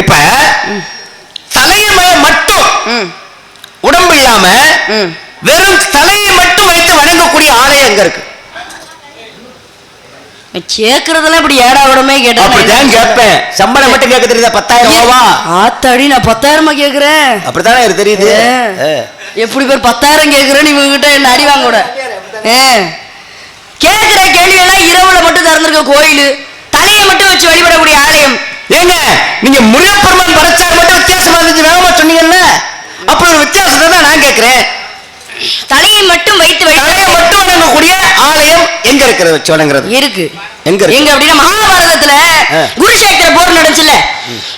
இப்ப தலையை மட்டும் உடம்பு இல்லாம வெறும் தலையை மட்டும் வைத்து வணங்கக்கூடிய ஆலயம் எங்க இருக்கு. கேக்குறதெல்லாம் இப்படி ஏடா விடமே கேட்டேன் கேட்பேன்? சம்பளம் மட்டும் கேட்க தெரியுதா? பத்தாயிரம் ரூபாவா? ஆத்தாடி நான் பத்தாயிரமா கேக்குறேன். அப்படித்தானே எனக்கு தெரியுது. எப்படி பேர் பத்தாயிரம் கேக்குறேன்னு இவங்க கிட்ட என்ன அடி வாங்க கூட? ஏ. கேக்குற கேள்வி எல்லாம் இரவுல மட்டும் திறந்திருக்க கோயில். தலையை மட்டும் வச்சு வழிபடக்கூடிய ஆலயம். கேட்கிறேன் தலையை மட்டும் வைத்து தலையை மட்டும் வணங்கக்கூடிய ஆலயம் எங்க இருக்கிறது வணங்குறது இருக்கு. எங்க இருக்கு? எங்க அப்படின்னா மகாபாரதத்துல. குருஷேத்திர போர் நடந்துச்சுல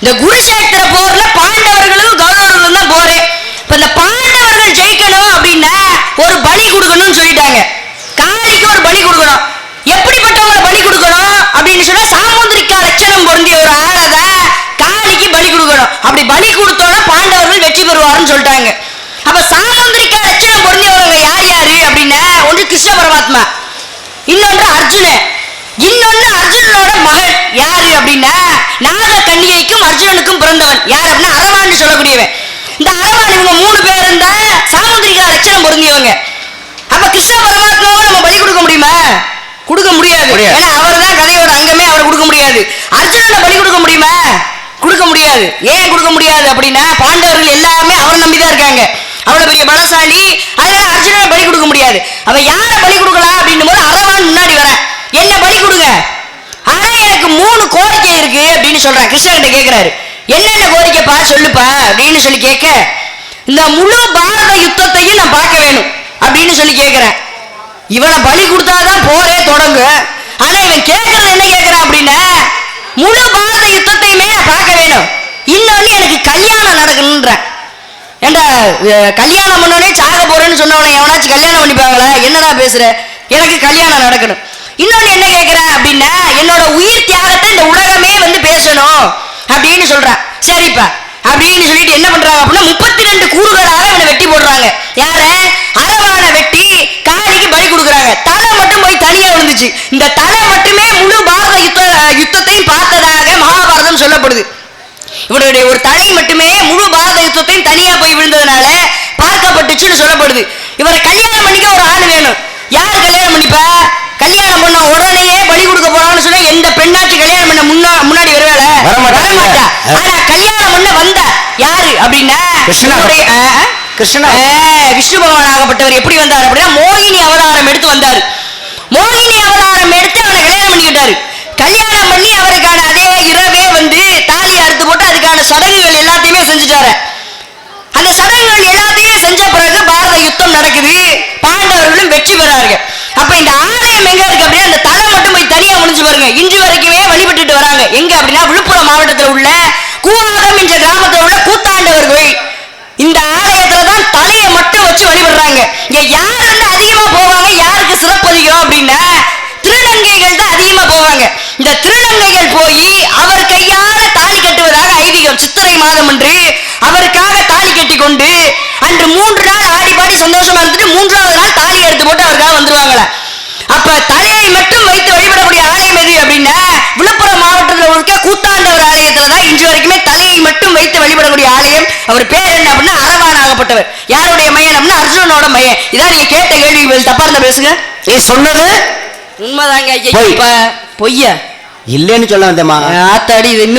இந்த குருஷேத்திர போர்ல பாண்டவர்களும் கௌரவர்களும் தான் போரே. இப்ப இந்த பாண்டவர்கள் ஜெயிக்கணும் அப்படின்னா ஒரு பலி கொடுக்கணும்னு சொல்லிட்டாங்க. காளிக்கு ஒரு பலி கொடுக்கணும். எப்படிப்பட்டவங்களை பலி கொடுக்கணும் அப்படின்னு சொன்னா சாமுந்திரிக்கா லட்சணம் பொருந்திய ஒரு ஆளதான் காளிக்கு பலி கொடுக்கணும். அப்படி பலி கொடுத்தோன்னா பாண்டவர்கள் வெற்றி பெறுவாருன்னு சொல்லிட்டாங்க. அப்ப சாமுந்திரிக்கா லட்சணம் பொருந்தியவங்க யார் யாரு அப்படின்னா ஒன்று கிருஷ்ண பரமாத்மா இன்னொன்று அர்ஜுனன். இன்னொன்னு அர்ஜுனனோட மகன் யாரு அப்படின்னா நாக கன்னிகைக்கும் அர்ஜுனனுக்கும் பிறந்தவன். யார் அப்படின்னா அரவான்னு சொல்லக்கூடியவன். இந்த அரவான் இவங்க மூணு பேரும் தான் சாமுந்திரிகா லட்சணம் பொருந்தியவங்க. அப்ப கிருஷ்ண பரமாத்மாவை நம்ம பலி கொடுக்க முடியுமா? கொடுக்க முடியாது. ஏன்னா அவர் தான் கதையோட அங்கமே அவரை கொடுக்க முடியாது. அர்ஜுனனை பலி கொடுக்க முடியுமா? கொடுக்க முடியாது. ஏன் கொடுக்க முடியாது அப்படின்னா பாண்டவர்கள் எல்லாமே அவரை நம்பிதான் இருக்காங்க. அவ்வளவு பெரிய பலசாலி அதனால அர்ஜுனனை பலி கொடுக்க முடியாது. அவ யார பலி கொடுக்கலாம் அப்படின்னும் போது அரவான் முன்னாடி வரேன் என்ன பலி கொடுங்க? ஆனா எனக்கு மூணு கோரிக்கை இருக்கு அப்படின்னு சொல்றான் கிருஷ்ணகிட்ட கேட்கிறாரு என்னென்ன கோரிக்கைப்பா? சொல்லுப்பா அப்படின்னு சொல்லி கேட்க இந்த முழு பாரத யுத்தத்தையும் நான் பார்க்க வேணும் அப்படின்னு சொல்லி கேட்கிறேன் இவனை பலி கொடுத்தாதான் போரே தொடங்கும் ஆனா இவன் கேட்கறது என்ன கேட்கிறான் அப்படின்னா முழு பாரத யுத்தத்தையுமே நான் பார்க்க வேணும். இன்னொன்னு எனக்கு கல்யாணம் நடக்கணுன்றேன் கல்யாணம் பண்ணோடனே சாக போறேன்னு சொன்னவனை எவனாச்சும் கல்யாணம் பண்ணிப்பாங்களா? என்னடா பேசுற? எனக்கு கல்யாணம் நடக்கணும். இன்னொன்னு என்ன கேட்கிறேன் அப்படின்னா என்னோட உயிர் தியாகத்தை இந்த உலகமே வந்து பேசணும் அப்படின்னு சொல்றான் சரிப்பா. அப்படின்னு சொல்லிட்டு என்ன பண்றாங்க அப்படின்னா முப்பத்தி ரெண்டு கூறுகளாக இவனை வெட்டி போடுறாங்க. யார? அரவான வெட்டி காளிக்கு பலி கொடுக்குறாங்க. தலை மட்டும் போய் தனியா விழுந்துச்சு. இந்த தலை மட்டுமே முழு பாரத யுத்த யுத்தத்தையும் பார்த்ததாக மகாபாரதம் சொல்லப்படுது. இவருடைய ஒரு தலை மட்டுமே முழு பாரத யுத்தத்தையும் தனியா போய் விழுந்ததுனால பார்க்கப்பட்டுச்சுன்னு சொல்லப்படுது. இவரை கல்யாணம் பண்ணிக்க ஒரு ஆள் வேணும். யார் கல்யாணம் பண்ணிப்பா? கல்யாணம் பண்ண உடனேயே பலி கொடுக்க போறான்னு சொன்னா எந்த பெண்ணாச்சும் கல்யாணம் பண்ண முன்னா முன்னாடி. வரமாட்டா. ஆனா கல்யாணம் பண்ண வந்த யாரு அப்படின்னா கிருஷ்ணா. விஷ்ணு பகவான் ஆகப்பட்டவர். எப்படி வந்தார் அப்படின்னா மோகினி அவதாரம் எடுத்து வந்தார். மோகினி அவதாரம் எடுத்து அவனை கல்யாணம் பண்ணிக்கிட்டாரு. கல்யாணம் நடக்குது. பாண்டவர்களும் வெற்றி பெறார்கள். அப்ப இந்த ஆலயம் எங்க இருக்கு அப்படின்னா அந்த தலை மட்டும் போய் தனியா முடிஞ்சு பாருங்க. இன்று வரைக்குமே வழிபட்டுட்டு வராங்க. எங்க அப்படின்னா விழுப்புரம் மாவட்டத்தில் உள்ள கூவாகம் என்ற கிராமத்தில் உள்ள கூத்தாண்டவர் கோயில். இந்த ஆலயத்துல தான் தலையை மட்டும் வச்சு வழிபடுறாங்க. இங்க யார் வந்து அதிகமா போவாங்க? யாருக்கு சிறப்பு அதிகம் அப்படின்னா திருநங்கைகள் தான் அதிகமா போவாங்க. இந்த திருநங்கைகள் போய் அவர் கையால தாலி கட்டுவதாக ஐதீகம் சித்திரை மாதம் என்று அவருக்காக தாலி கட்டி கொண்டு அன்று மூன்று நாள் ஆடி பாடி சந்தோஷமா இருந்துட்டு மூன்றாவது நாள் தாலி எடுத்து போட்டு அவருக்காக வந்துருவாங்களா அப்ப தலையை மட்டும் வைத்து வழிபடக்கூடிய ஆலயம் எது அப்படின்னா விழுப்புரம் மாவட்டத்தில் இருக்க கூத்தாண்டவர் ஆலயத்துல தான் இன்று வரைக்குமே தலையை மட்டும் வைத்து வழிபடக்கூடிய ஆலயம். அவர் பேர் என்ன அப்படின்னா அரவான் ஆகப்பட்டவர். யாருடைய மையன் அப்படின்னா அர்ஜுனனோட மையன். இதான் நீங்க கேட்ட கேள்வி பதில் தப்பா இருந்தா பேசுங்க. நீ சொன்னது? உண்மைதாங்க ஐயா பொய்யா? இல்லைன்னு சொல்ல வந்தேம்மா. ஆத்தாடி இது இன்னும்